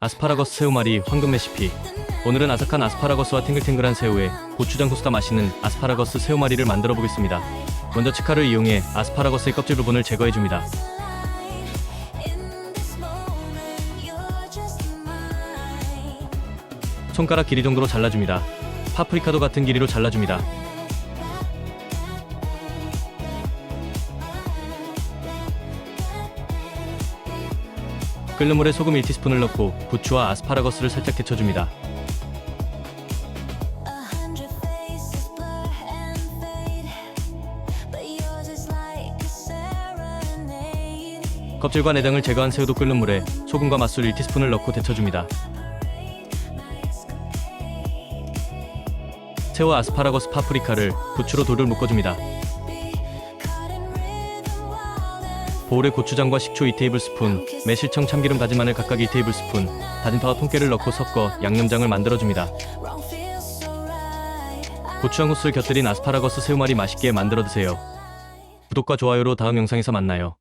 아스파라거스 새우말이 황금 레시피. 오늘은 아삭한 아스파라거스와 탱글탱글한 새우에 고추장 소스가 맛있는 아스파라거스 새우말이를 만들어 보겠습니다. 먼저 치카를 이용해 아스파라거스의 껍질 부분을 제거해 줍니다. 손가락 길이 정도로 잘라줍니다. 파프리카도 같은 길이로 잘라줍니다 끓는 물에 소금 1티스푼을 넣고 부추와 아스파라거스를 살짝 데쳐줍니다. 껍질과 내장을 제거한 새우도 끓는 물에 소금과 맛술 1티스푼을 넣고 데쳐줍니다. 새우와 아스파라거스 파프리카를 부추로 돌돌 묶어줍니다. 보울에 고추장과 식초 2테이블스푼, 매실청 참기름 다진 마늘 각각 2테이블스푼, 다진 파와 통깨를 넣고 섞어 양념장을 만들어줍니다. 고추장 후스를 곁들인 아스파라거스 새우말이 맛있게 만들어 드세요. 구독과 좋아요로 다음 영상에서 만나요.